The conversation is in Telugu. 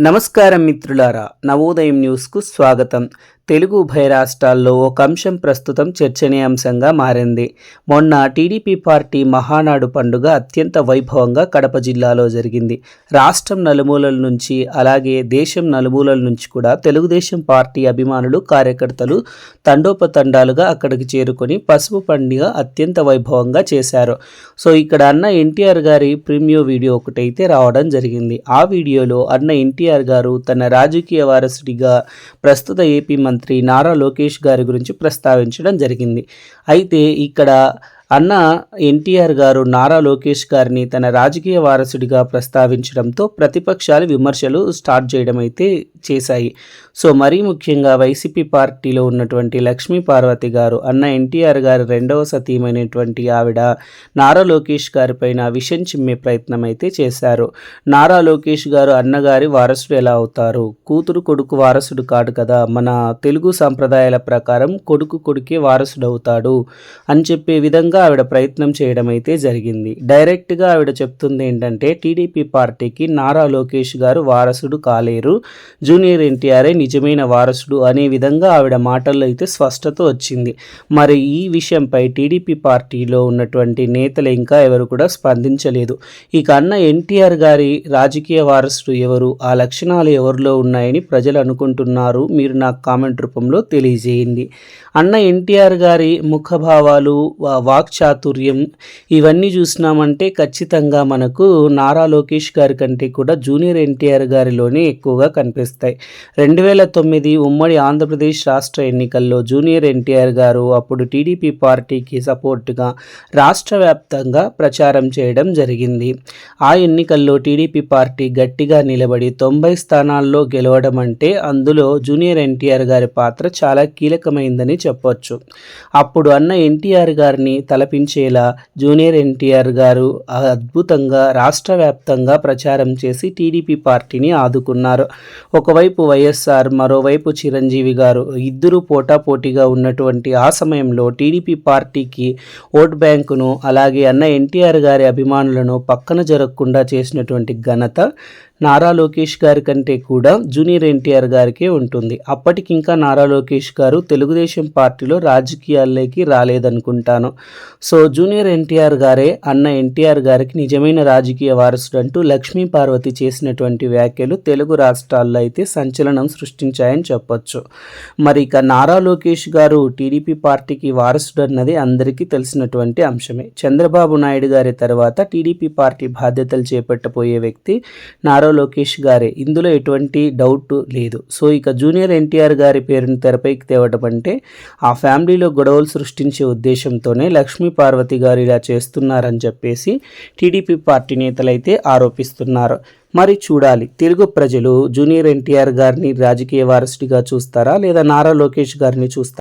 నమస్కారం మిత్రులారా నవోదయం న్యూస్కు స్వాగతం. తెలుగు ఉభయ రాష్ట్రాల్లో ఒక అంశం ప్రస్తుతం చర్చనీయాంశంగా మారింది. మొన్న టీడీపీ పార్టీ మహానాడు పండుగ అత్యంత వైభవంగా కడప జిల్లాలో జరిగింది. రాష్ట్రం నలుమూలల నుంచి అలాగే దేశం నలుమూలల నుంచి కూడా తెలుగుదేశం పార్టీ అభిమానులు కార్యకర్తలు తండోపతండాలుగా అక్కడికి చేరుకొని పసుపు పండుగ అత్యంత వైభవంగా చేశారు. సో ఇక్కడ అన్న ఎన్టీఆర్ గారి ప్రీమియో వీడియో ఒకటైతే రావడం జరిగింది. ఆ వీడియోలో అన్న ఎన్టీఆర్ గారు తన రాజకీయ వారసుడిగా ప్రస్తుత ఏపీ మంత్రి నారా లోకేష్ గారి గురించి ప్రస్తావించడం జరిగింది. అయితే ఇక్కడ అన్న ఎన్టీఆర్ గారు నారా లోకేష్ గారిని తన రాజకీయ వారసుడిగా ప్రస్తావించడంతో ప్రతిపక్షాలు విమర్శలు స్టార్ట్ చేయడం అయితే చేశాయి. సో మరీ ముఖ్యంగా వైసీపీ పార్టీలో ఉన్నటువంటి లక్ష్మీ పార్వతి గారు అన్న ఎన్టీఆర్ గారు రెండవ సతీమైనటువంటి ఆవిడ నారా లోకేష్ గారిపైన విషం చిమ్మే ప్రయత్నం అయితే చేశారు. నారా లోకేష్ గారు అన్నగారి వారసుడు ఎలా అవుతారు? కూతురు కొడుకు వారసుడు కాడు కదా మన తెలుగు సాంప్రదాయాల ప్రకారం కొడుకు కొడుకే వారసుడు అవుతాడు అని చెప్పే విధంగా ఆవిడ ప్రయత్నం చేయడం అయితే జరిగింది. డైరెక్ట్గా ఆవిడ చెప్తుంది ఏంటంటే టీడీపీ పార్టీకి నారా లోకేష్ గారు వారసుడు కాలేరు. జూనియర్ ఎన్టీఆర్ఏ నిజమైన వారసుడు అనే విధంగా ఆవిడ మాటల్లో అయితే స్పష్టత వచ్చింది. మరి ఈ విషయంపై టీడీపీ పార్టీలో ఉన్నటువంటి నేతలు ఇంకా ఎవరు కూడా స్పందించలేదు. ఇక అన్న ఎన్టీఆర్ గారి రాజకీయ వారసుడు ఎవరు? ఆ లక్షణాలు ఎవరిలో ఉన్నాయని ప్రజలు అనుకుంటున్నారు? మీరు నాకు కామెంట్ రూపంలో తెలియజేయండి. అన్న ఎన్టీఆర్ గారి ముఖభావాలు వాక్చాతుర్యం. ఇవన్నీ చూసినామంటే ఖచ్చితంగా మనకు నారా లోకేష్ గారి కంటే కూడా జూనియర్ ఎన్టీఆర్ గారిలోనే ఎక్కువగా కనిపిస్తాయి. రెండు వేల తొమ్మిది ఉమ్మడి ఆంధ్రప్రదేశ్ రాష్ట్ర ఎన్నికల్లో జూనియర్ ఎన్టీఆర్ గారు అప్పుడు టీడీపీ పార్టీకి సపోర్టుగా రాష్ట్ర వ్యాప్తంగా ప్రచారం చేయడం జరిగింది. ఆ ఎన్నికల్లో టీడీపీ పార్టీ గట్టిగా నిలబడి తొంభై స్థానాల్లో గెలవడం అంటే అందులో జూనియర్ ఎన్టీఆర్ గారి పాత్ర చాలా కీలకమైందని చెప్పొచ్చు. అప్పుడు అన్న ఎన్టీఆర్ గారిని తలపించేలా జూనియర్ ఎన్టీఆర్ గారు అద్భుతంగా రాష్ట్ర వ్యాప్తంగా ప్రచారం చేసి టీడీపీ పార్టీని ఆదుకున్నారు. ఒకవైపు వైఎస్ఆర్ మరోవైపు చిరంజీవి గారు. ఇద్దరు పోటాపోటీగా ఉన్నటువంటి ఆ సమయంలో టీడీపీ పార్టీకి ఓట్ బ్యాంకును అలాగే అన్న ఎన్టీఆర్ గారి అభిమానులను పక్కన జరగకుండా చేసినటువంటి ఘనత నారా లోకేష్ గారి కంటే కూడా జూనియర్ ఎన్టీఆర్ గారికే ఉంటుంది. అప్పటికి ఇంకా నారా లోకేష్ గారు తెలుగుదేశం పార్టీలో రాజకీయాల్లోకి రాలేదనుకుంటాను. సో జూనియర్ ఎన్టీఆర్ గారే అన్న ఎన్టీఆర్ గారికి నిజమైన రాజకీయ వారసుడు అంటూ లక్ష్మీ పార్వతి చేసినటువంటి వ్యాఖ్యలు తెలుగు రాష్ట్రాల్లో అయితే సంచలనం సృష్టించాయని చెప్పొచ్చు. మరి ఇక నారా లోకేష్ గారు టీడీపీ పార్టీకి వారసుడు అన్నది అందరికీ తెలిసినటువంటి అంశమే. చంద్రబాబు నాయుడు గారి తర్వాత టీడీపీ పార్టీ బాధ్యతలు చేపట్టబోయే వ్యక్తి నారా లోకేష్ గారే. ఇందులో ఎటువంటి డౌట్ లేదు. సో ఇక జూనియర్ ఎన్టీఆర్ గారి పేరును తెరపైకి తేవడం అంటే ఆ ఫ్యామిలీలో గొడవలు సృష్టించే ఉద్దేశంతోనే లక్ష్మీ పార్వతి గారు ఇలా చేస్తున్నారని చెప్పేసి టీడీపీ పార్టీ నేతలైతే ఆరోపిస్తున్నారు. మరి చూడాలి. తెలుగు ప్రజలు జూనియర్ ఎన్టీఆర్ గారిని రాజకీయ వారసుడిగా చూస్తారా? లేదా నారా లోకేష్ గారిని చూస్తారా?